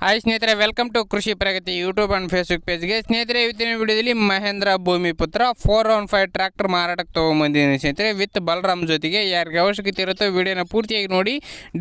Hi ಸ್ನೇಹಿತರೆ welcome to Krishi Pragati YouTube and Facebook ಪೇಜ್ಗೆ ಸ್ನೇಹಿತರೆ, ಇವತ್ತಿನ ವಿಡಿಯೋದಲ್ಲಿ Mahindra Bhumiputra four one five tractor ಮಾರಾಟಕ್ಕೆ ತೊಗೊಂಬಂದಿದ್ದೀನಿ ಸ್ನೇಹಿತರೆ. ವಿತ್ ಬಲರಾಮ್ ಜೊತೆಗೆ ಯಾರಿಗೆ ಅವಶ್ಯಕತೆ ಇರುತ್ತೋ ವಿಡಿಯೋನ ಪೂರ್ತಿಯಾಗಿ ನೋಡಿ.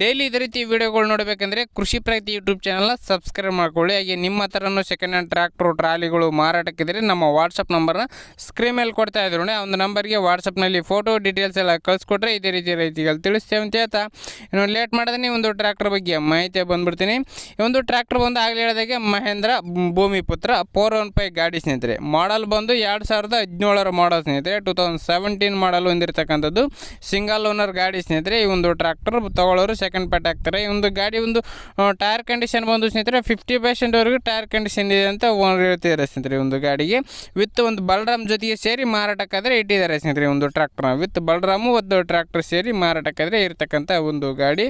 ಡೈಲಿ ಇದೇ ರೀತಿ ವಿಡಿಯೋಗಳು ನೋಡಬೇಕಂದ್ರೆ ಕೃಷಿ ಪ್ರಗತಿ ಯೂಟ್ಯೂಬ್ ಚಾನಲ್ನ ಸಬ್ಸ್ಕ್ರೈಬ್ ಮಾಡ್ಕೊಳ್ಳಿ. ಹಾಗೆ ನಿಮ್ಮ ಹತ್ರನೂ ಸೆಕೆಂಡ್ ಹ್ಯಾಂಡ್ ಟ್ರ್ಯಾಕ್ಟ್ರು ಟ್ರಾಲಿಗಳು ಮಾರಾಟಕ್ಕಿದ್ರೆ ನಮ್ಮ ವಾಟ್ಸಪ್ ನಂಬರ್ನ ಸ್ಕ್ರೀನ್ ಮೇಲೆ ಕೊಡ್ತಾ ಇದ್ರು ಆ ಒಂದು ನಂಬರ್ಗೆ ವಾಟ್ಸಪ್ನಲ್ಲಿ ಫೋಟೋ ಡೀಟೇಲ್ಸ್ ಎಲ್ಲ ಕಳಿಸ್ಕೊಟ್ರೆ ಇದೇ ರೀತಿ ರೈತಿಗಳು ತಿಳಿಸ್ತೇವೆ ಅಂತ ಹೇಳ್ತಾ. ಇನ್ನು ಲೇಟ್ ಮಾಡಿದ್ರೆ ಒಂದು ಟ್ರ್ಯಾಕ್ಟರ್ ಬಗ್ಗೆ ಮಾಹಿತಿ ಬಂದ್ಬಿಡ್ತೀನಿ. ಈ ಒಂದು ಟ್ರ್ಯಾಕ್ಟರ್ ಬಂದು ಆಗಲಿ ಹೇಳಿದಾಗೆ ಮಹೇಂದ್ರ ಭೂಮಿ ಪುತ್ರ ಫೋರ್ ಒನ್ ಫೈವ್ ಗಾಡಿ ಸ್ನೇಹಿತರೆ. ಮಾಡಲ್ ಬಂದು ಎರಡು ಸಾವಿರದ ಹದಿನೇಳರ ಮಾಡಲ್ ಸ್ನೇಹಿತರೆ. ಟೂ ತೌಸಂಡ್ ಸೆವೆಂಟೀನ್ ಮಾಡಲ್ ಹೊಂದಿರತಕ್ಕಂಥದ್ದು ಸಿಂಗಲ್ ಓನರ್ ಗಾಡಿ ಸ್ನೇಹಿತರೆ. ಈ ಒಂದು ಟ್ರ್ಯಾಕ್ಟರ್ ತಗೊಳ್ಳೋರು ಸೆಕೆಂಡ್ ಪಾರ್ಟ್ ಹಾಕ್ತಾರೆ ಈ ಒಂದು ಗಾಡಿ ಒಂದು ಟೈರ್ ಕಂಡೀಷನ್ ಬಂದು ಸ್ನೇಹಿತರೆ ಫಿಫ್ಟಿ ಪರ್ಸೆಂಟ್ವರೆಗೂ ಟೈರ್ ಕಂಡೀಷನ್ ಇದೆ ಅಂತ ಓನರ್ ಹೇಳ್ತಿದ್ದಾರೆ ಸ್ನೇಹಿತರೆ ಒಂದು ಗಾಡಿಗೆ. ವಿತ್ ಒಂದು ಬಲರಾಮ್ ಜೊತೆಗೆ ಸೇರಿ ಮಾರಾಟಕ್ಕಾದರೆ ಇಟ್ಟಿದ್ದಾರೆ ಸ್ನೇಹಿತರೆ ಒಂದು ಟ್ರ್ಯಾಕ್ಟರ್ನ ವಿತ್ ಬಲರಾಮು ಒಂದು ಟ್ರ್ಯಾಕ್ಟರ್ ಸೇರಿ ಮಾರಾಟಕ್ಕಾದರೆ ಇರತಕ್ಕಂಥ ಒಂದು ಗಾಡಿ.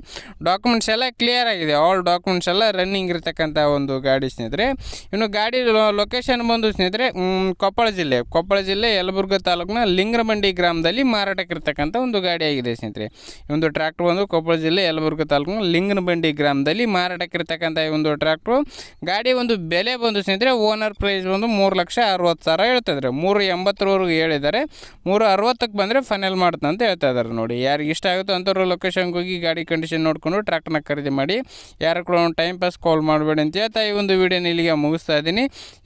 ಡಾಕ್ಯುಮೆಂಟ್ಸ್ ಎಲ್ಲ ಕ್ಲಿಯರ್ ಆಗಿದೆ. ಆಲ್ ಡಾಕ್ಯುಮೆಂಟ್ಸ್ ಎಲ್ಲ ರನ್ನಿಂಗ್ ಇರತಕ್ಕಂಥ ಒಂದು ಗಾಡಿ ಸ್ನೇಹಿತರೆ. ಇನ್ನು ಗಾಡಿ ಲೊಕೇಶನ್ ಬಂದು ಸ್ನೇಹಿತರೆ ಕೊಪ್ಪಳ ಜಿಲ್ಲೆ. ಕೊಪ್ಪಳ ಜಿಲ್ಲೆ ಯಲಬುರ್ಗ ತಾಲೂಕಿನ ಲಿಂಗರಮಂಡಿ ಗ್ರಾಮದಲ್ಲಿ ಮಾರಾಟಕ್ಕೆ ಇರ್ತಕ್ಕಂಥ ಒಂದು ಗಾಡಿ ಆಗಿದೆ ಸ್ನೇಹಿತರೆ. ಒಂದು ಟ್ರ್ಯಾಕ್ಟ್ರ್ ಒಂದು ಕೊಪ್ಪಳ ಜಿಲ್ಲೆ ಯಲಬುರ್ಗ ತಾಲೂಕಿನ ಲಿಂಗನಬಂಡಿ ಗ್ರಾಮದಲ್ಲಿ ಮಾರಾಟಕ್ಕಿರ್ತಕ್ಕಂಥ ಈ ಒಂದು ಟ್ರ್ಯಾಕ್ಟ್ರು. ಗಾಡಿ ಒಂದು ಬೆಲೆ ಬಂದು ಸ್ನೇಹಿತರೆ ಓನರ್ ಪ್ರೈಸ್ ಒಂದು ಮೂರು ಲಕ್ಷ ಅರವತ್ತು ಸಾವಿರ ಹೇಳ್ತಿದ್ದಾರೆ ಮೂರು ಎಂಬತ್ತರವರೆಗೂ ಹೇಳಿದ್ದಾರೆ. ಮೂರು ಅರವತ್ತಕ್ಕೆ ಬಂದರೆ ಫೈನಲ್ ಮಾಡ್ತಾನೆ ಅಂತ ಹೇಳ್ತಾ ಇದ್ದಾರೆ ನೋಡಿ. ಯಾರಿಗೆ ಇಷ್ಟ ಆಗುತ್ತೋ ಅಂಥವ್ರು ಲೊಕೇಶನ್ಗೆ ಹೋಗಿ ಗಾಡಿ ಕಂಡೀಷನ್ ನೋಡಿಕೊಂಡು ಟ್ರ್ಯಾಕ್ಟ್ರನ್ನ ಖರೀದಿ ಮಾಡಿ. ಯಾರು ಕೂಡ ಒಂದು ಟೈಮ್ ಪಾಸ್ ಕಾಲ್ ಮಾಡಬೇಡಿ ಅಂತ ಹೇಳ್ತಾ ಈ ಒಂದು ವಿಡಿಯೋನ ಇಲ್ಲಿಗೆ ಮುಗಿಸ್ತಾ ಇದ್ದೀನಿ.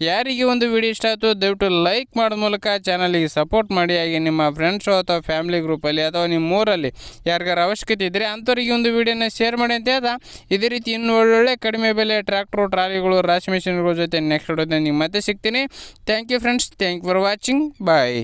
ಯಾರಿಗೆ ಒಂದು ವಿಡಿಯೋ ಇಷ್ಟ ಆಯಿತು, ದಯವಿಟ್ಟು ಲೈಕ್ ಮಾಡೋ ಮೂಲಕ ಚಾನಲಿಗೆ ಸಪೋರ್ಟ್ ಮಾಡಿ. ಹಾಗೆ ನಿಮ್ಮ ಫ್ರೆಂಡ್ಸು ಅಥವಾ ಫ್ಯಾಮಿಲಿ ಗ್ರೂಪಲ್ಲಿ ಅಥವಾ ನಿಮ್ಮ ಊರಲ್ಲಿ ಯಾರಿಗಾರ ಅವಶ್ಯಕತೆ ಇದ್ದರೆ ಅಂಥವ್ರಿಗೆ ಒಂದು ವಿಡಿಯೋನ ಶೇರ್ ಮಾಡಿ ಅಂತ ಹೇಳ್ತಾ. ಇದೇ ರೀತಿ ಇನ್ನು ಒಳ್ಳೊಳ್ಳೆ ಕಡಿಮೆ ಬೆಲೆ ಟ್ರ್ಯಾಕ್ಟ್ರು ಟ್ರಾಲಿಗಳು ರಾಶಿ ಮಿಷಿನ್ಗಳ ಜೊತೆ ನೆಕ್ಸ್ಟ್ ವಿಡಿಯೋದಲ್ಲಿ ಮತ್ತೆ ಸಿಗ್ತೀನಿ. Thank you friends thank for watching bye